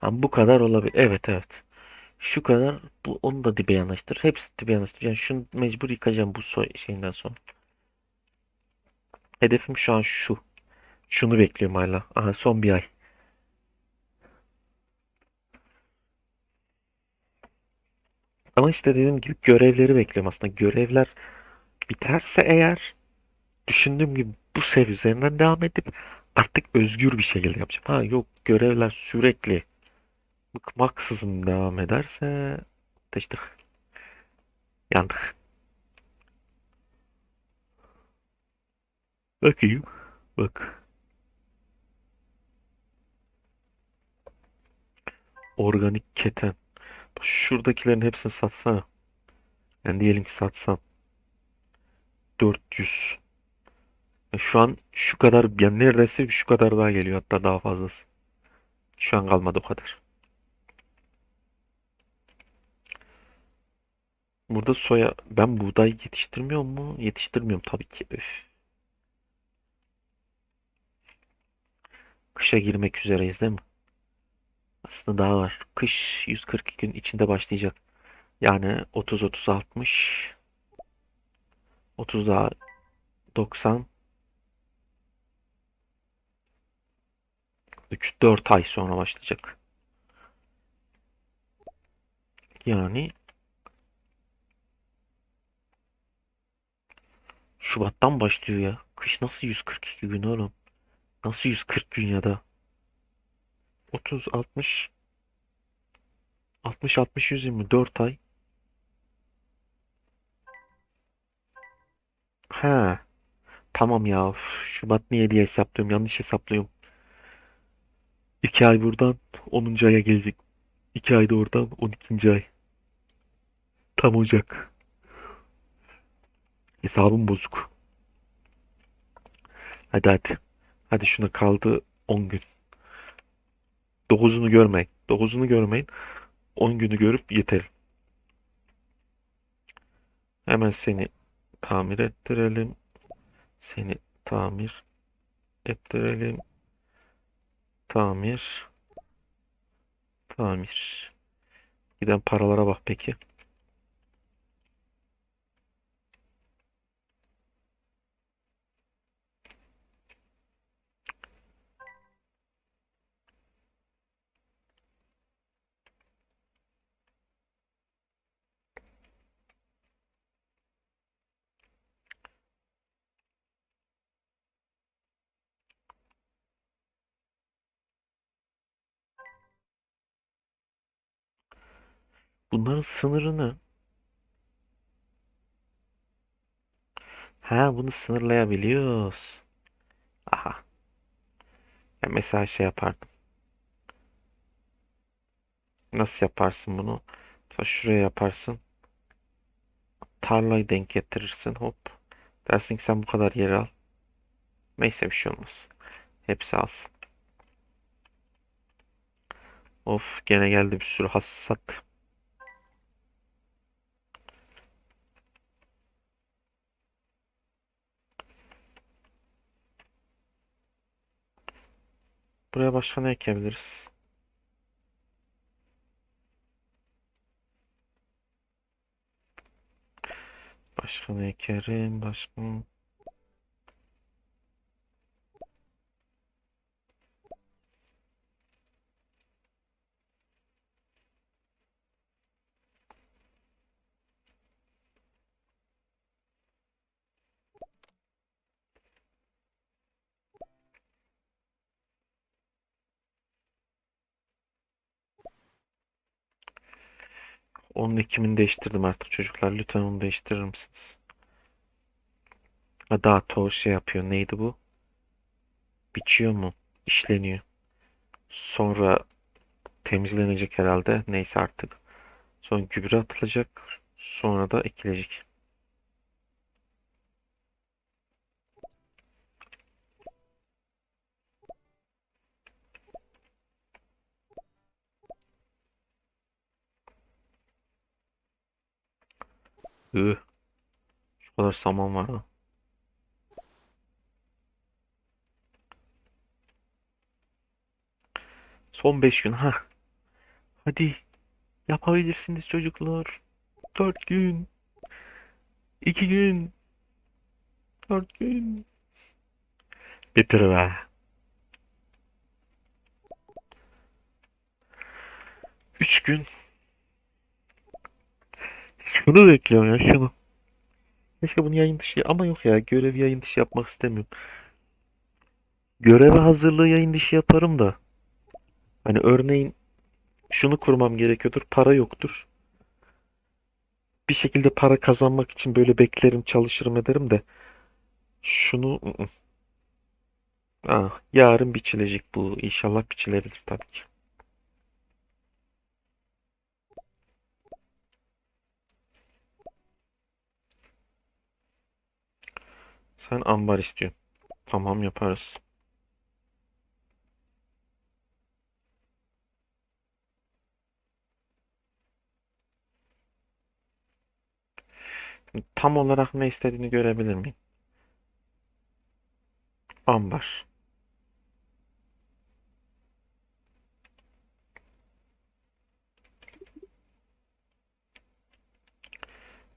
Ha, bu kadar olabilir. Evet evet. Şu kadar. Bu, onu da dibe yanaştır. Hepsi dibe yanaştır. Yani şunu mecbur yıkacağım bu soy şeyinden sonra. Hedefim şu an şu. Şunu bekliyorum hala. Aha son bir ay. Ama işte dediğim gibi görevleri bekliyorum aslında. Görevler biterse eğer düşündüğüm gibi bu sev üzerinden devam edip artık özgür bir şekilde yapacağım. Ha yok görevler sürekli bıkmaksızın devam ederse işte yandık. Bakayım. Bak. Organik keten. Şuradakilerin hepsini satsana. Yani diyelim ki satsan 400. E şu an şu kadar yani neredeyse şu kadar daha geliyor hatta daha fazlası. Şu an kalmadı o kadar. Burada soya ben buğday yetiştirmiyor mu? Yetiştirmiyorum tabii ki. Üf. Kışa girmek üzereyiz değil mi? Aslında daha var. Kış 142 gün içinde başlayacak. Yani 30 30 60 30 daha 90 3-4 ay sonra başlayacak. Yani Şubat'tan başlıyor ya. Kış nasıl 142 gün oğlum? Nasıl 140 gün ya da? 30 60 60 60 120 4 ay. He. Tamam ya. Üf, Şubat niye diye hesaplıyorum. Yanlış hesaplıyorum. 2 ay buradan 10. aya gelecek. 2 ay da oradan 12. ay. Tam Ocak. Hesabım bozuk. Hadi hadi. Hadi şuna kaldı 10 gün. 9'unu görmeyin. 9'unu görmeyin. 10 günü görüp yetelim. Hemen seni tamir ettirelim. Seni tamir ettirelim. Tamir. Tamir. Giden paralara bak peki. Bunların sınırı ne? Ha bunu sınırlayabiliyoruz. Aha. Ya mesela şey yapardım. Nasıl yaparsın bunu? Mesela şuraya yaparsın. Tarlayı denk getirirsin. Hop. Dersin ki sen bu kadar yer al. Neyse bir şey olmaz. Hepsi alsın. Of gene geldi bir sürü hassasat. Buraya başka ne ekebiliriz? Başka ne ekerim? Başka... Onun ekimini değiştirdim artık çocuklar. Lütfen onu değiştirir misiniz? Ha, daha to şey yapıyor. Neydi bu? Biçiyor mu? İşleniyor. Sonra temizlenecek herhalde. Neyse artık. Sonra gübre atılacak. Sonra da ekilecek. Üh, şu kadar saman var ha. Son 5 gün. ha. Hadi yapabilirsiniz çocuklar. Dört gün. iki gün. Dört gün. Bitir be. Üç gün. Şunu bekliyorum ya şunu. Keşke bunu yayın dışı ama yok ya görev yayın dışı yapmak istemiyorum. Göreve hazırlığı yayın dışı yaparım da. Hani örneğin şunu kurmam gerekiyordur. Para yoktur. Bir şekilde para kazanmak için böyle beklerim, çalışırım ederim de şunu ı-ı. ah, yarın biçilecek bu. İnşallah biçilebilir tabii ki. Sen ambar istiyorsun. Tamam yaparız. Tam olarak ne istediğini görebilir miyim? Ambar.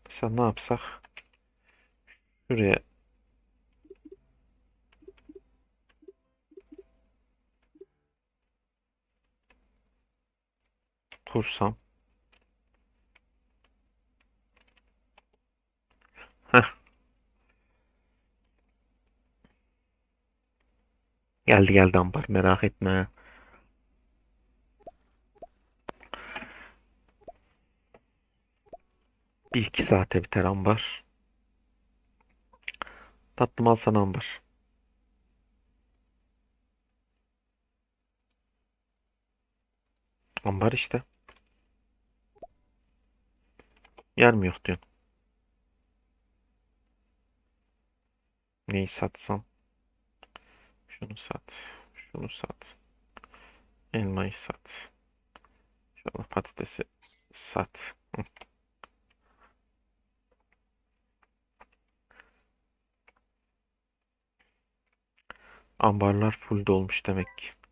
Mesela ne yapsak? Şuraya kursam. Heh. Geldi geldi ambar merak etme. Bir iki saate biter ambar. Tatlım al ambar. Ambar işte. Yer mi yok diyorsun. Neyi satsam? Şunu sat. Şunu sat. Elmayı sat. Şunu patatesi sat. Ambarlar full dolmuş demek ki.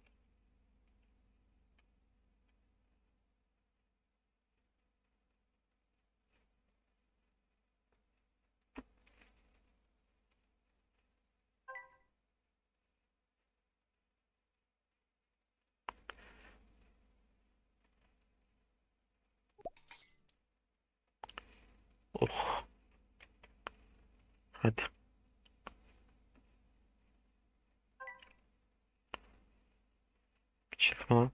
Hadi. Mi lan?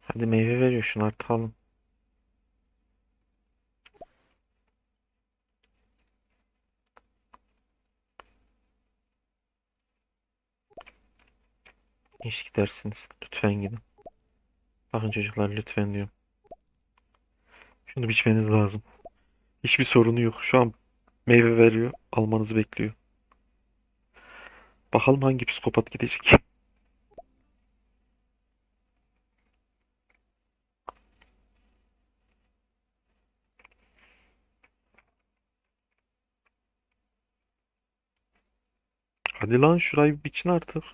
Hadi meyve veriyor şunu artık alın. İş gidersiniz. Lütfen gidin. Bakın çocuklar lütfen diyorum. Şunu biçmeniz lazım. Hiçbir sorunu yok. Şu an meyve veriyor. Almanızı bekliyor. Bakalım hangi psikopat gidecek. Hadi lan şurayı biçin artık.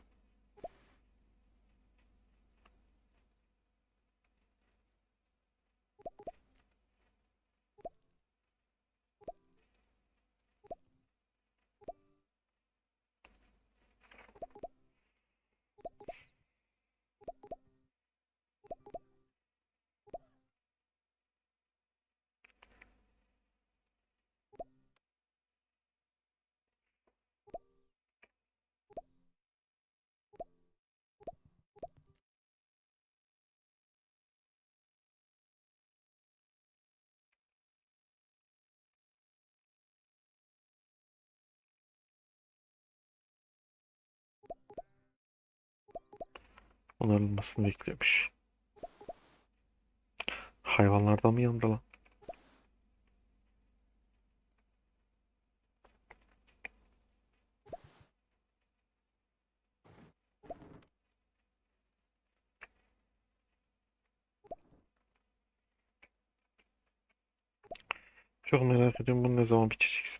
Onarılmasını bekliyormuş. Hayvanlardan mı yandı lan? Çok merak ediyorum bunu ne zaman biçeceksiniz?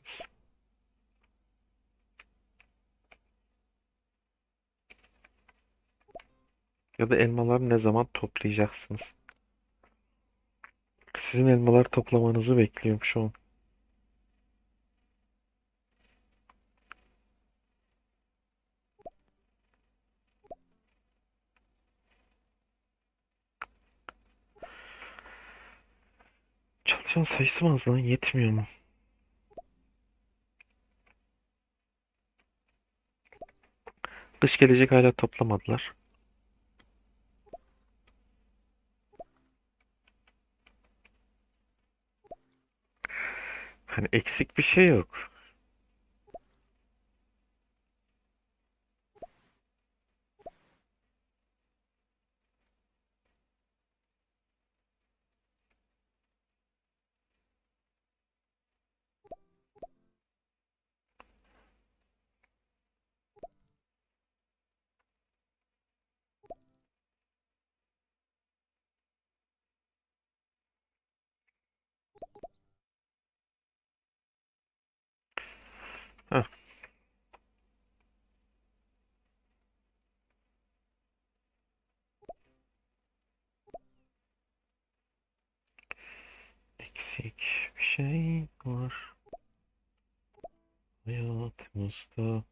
Ya da elmaları ne zaman toplayacaksınız? Sizin elmalar toplamanızı bekliyorum şu an. Çalışan sayısı mı az lan? Yetmiyor mu? Kış gelecek hala toplamadılar. Hani eksik bir şey yok. Heh. Eksik bir şey var hayatımızda.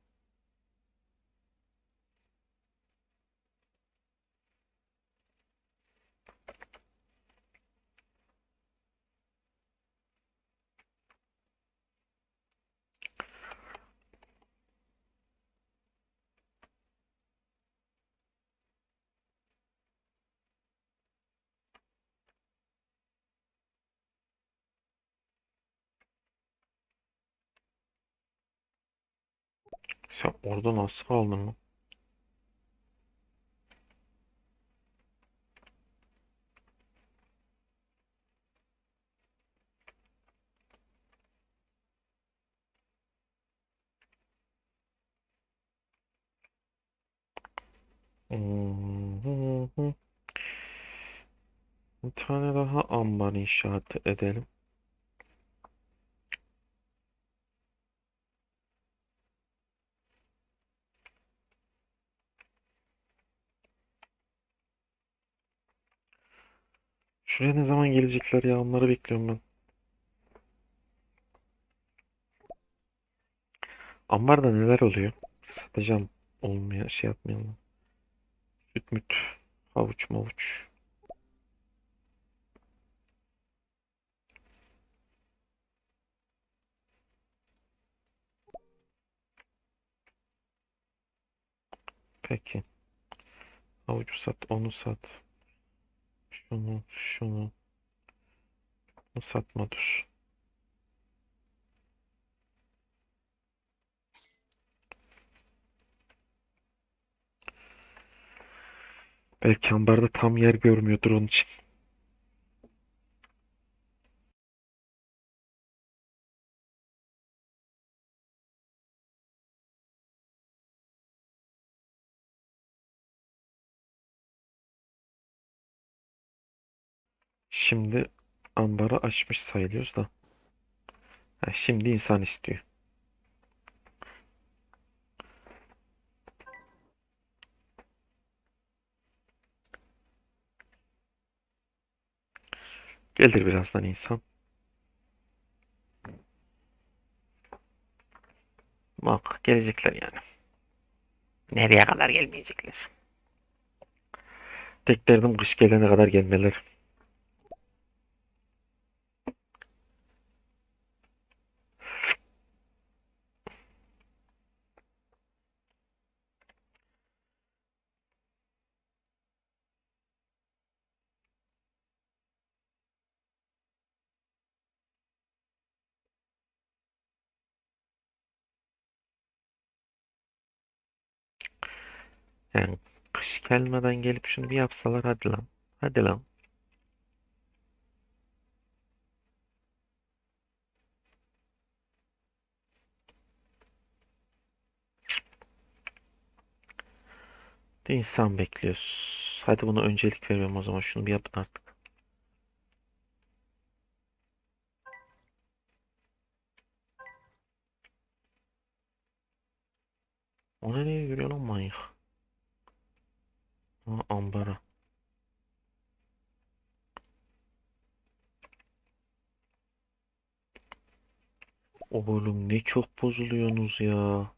Sen orada nasıl lan? Hmm. Bir tane daha ambar inşaat edelim. Şuraya ne zaman gelecekler ya? Onları bekliyorum ben. Ambarda neler oluyor? Satacağım. Olmuyor. Şey yapmayalım. Süt müt. Havuç mavuç. Peki. Havucu sat. Onu sat. Şunu. Şunu. Bunu satma dur. Belki ambarda tam yer görmüyordur onun için. Şimdi ambarı açmış sayılıyoruz da. Ha, şimdi insan istiyor. Gelir birazdan insan. Bak gelecekler yani. Nereye kadar gelmeyecekler? Tek derdim kış gelene kadar gelmeleri. Yani kış gelmeden gelip şunu bir yapsalar hadi lan. Hadi lan. De insan bekliyoruz. Hadi buna öncelik veriyorum o zaman. Şunu bir yapın artık. O nereye yürüyor lan manyak? Ha, ambara. Oğlum ne çok bozuluyorsunuz ya.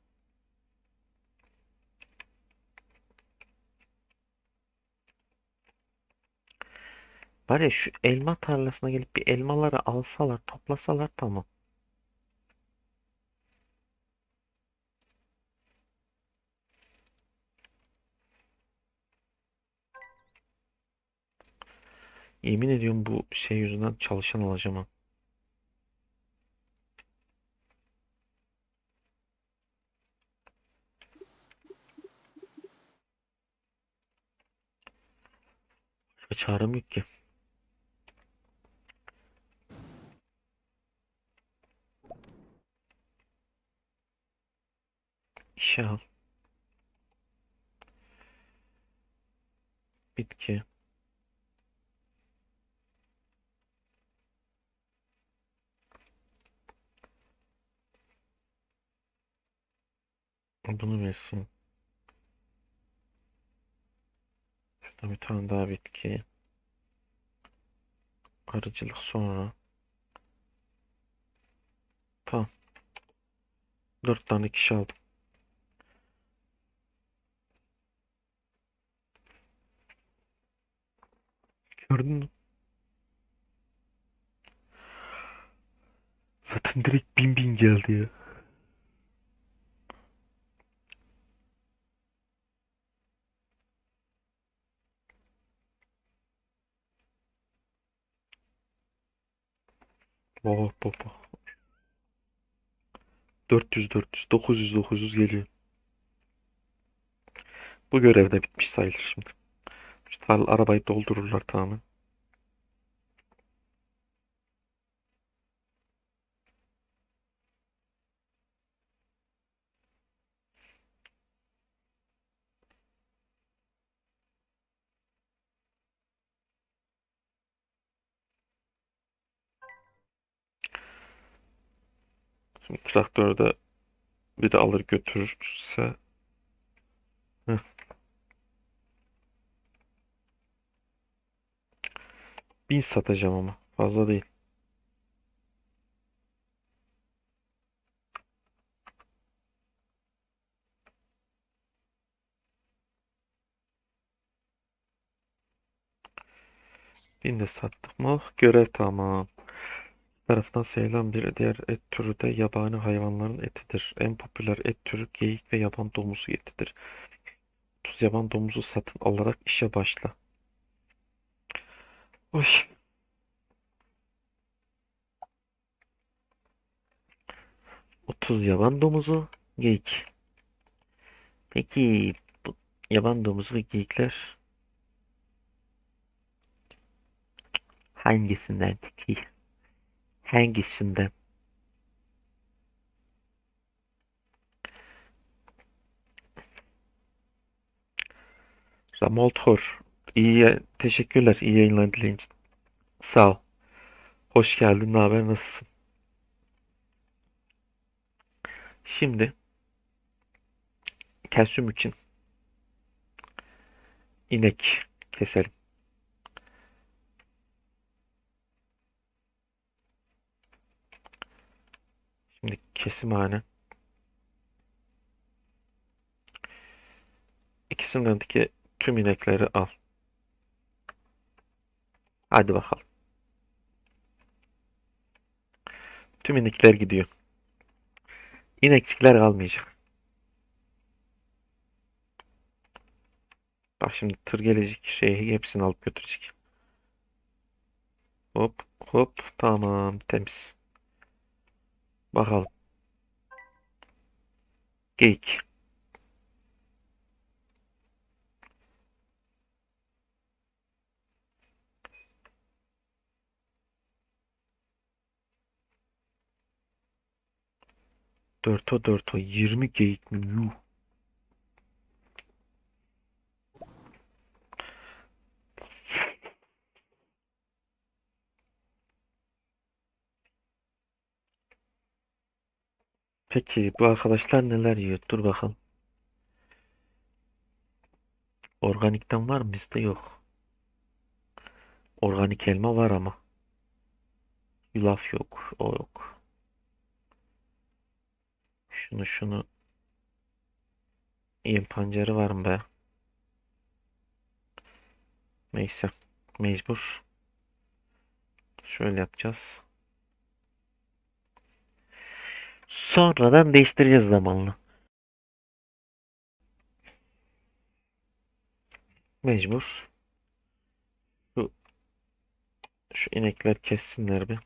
Ya şu elma tarlasına gelip bir elmaları alsalar, toplasalar tamam. Yemin ediyorum bu şey yüzünden çalışan alacağım çarem yok ki. İşe al. Bitki. Bunu versin. Şurada bir tane daha bitki. Arıcılık sonra. Tamam. Dört tane kişi aldım. Gördün mü? Zaten direkt bin bin geldi ya. Baba baba. 400 400 900 900 geliyor. Bu görev de bitmiş sayılır şimdi. Tarla arabayı doldururlar tamamen. Şimdi traktörü de biri alır götürürse bin satacağım ama fazla değil. Bin de sattık mı? Görev tamam. Tarafından sayılan bir diğer et türü de yabani hayvanların etidir. En popüler et türü geyik ve yaban domuzu etidir. 30 yaban domuzu satın alarak işe başla. Oy. Otuz yaban domuzu, geyik. Peki bu yaban domuzu ve geyikler hangisinden çıkıyor? Hangisinden? Ramoltor. İyi, teşekkürler. İyi yayınlar dileyin. Sağ ol. Hoş geldin. Ne haber? Nasılsın? Şimdi kalsiyum için inek keselim. Şimdi kesimhane. İkisinden de tüm inekleri al. Hadi bakalım. Tüm inekler gidiyor. İnekçikler kalmayacak. Bak şimdi tır gelecek şeyi hepsini alıp götürecek. Hop hop tamam temiz. Bakalım. Geyik. Dört o dört o. 20 geyik mi? Yuh. Peki bu arkadaşlar neler yiyor? Dur bakalım. Organikten var mı? Bizde yok. Organik elma var ama. Yulaf yok. O yok. Şunu şunu. İyi pancarı var mı be? Neyse. Mecbur. Şöyle yapacağız. Sonradan değiştireceğiz zamanla. Mecbur. Şu, şu inekler kessinler bir.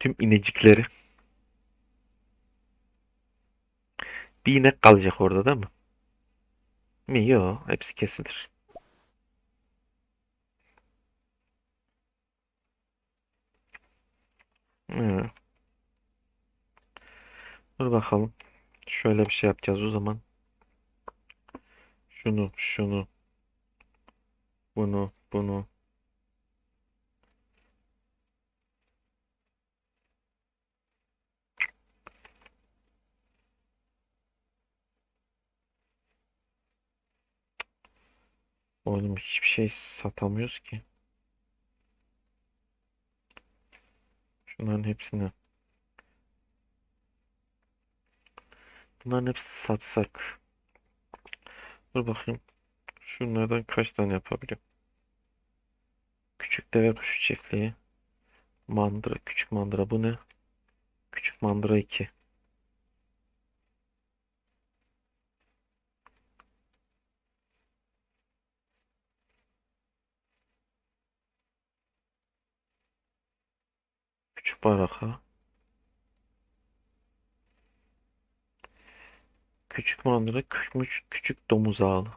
Tüm inecikleri. Bir inek kalacak orada değil mi? Mi? Yok. Hepsi kesilir. Hı. Dur bakalım. Şöyle bir şey yapacağız o zaman. Şunu, şunu, bunu, bunu. Oğlum hiçbir şey satamıyoruz ki. Şunların hepsini. Bunların hepsini satsak. Dur bakayım. Şunlardan kaç tane yapabiliyorum? Küçük deve kuşu çiftliği. Mandıra, küçük mandıra bu ne? Küçük mandıra 2. Küçük baraka. Küçük mandıra, küçük, küçük domuz ağlı.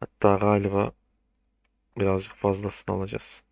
Hatta galiba birazcık fazlasını alacağız.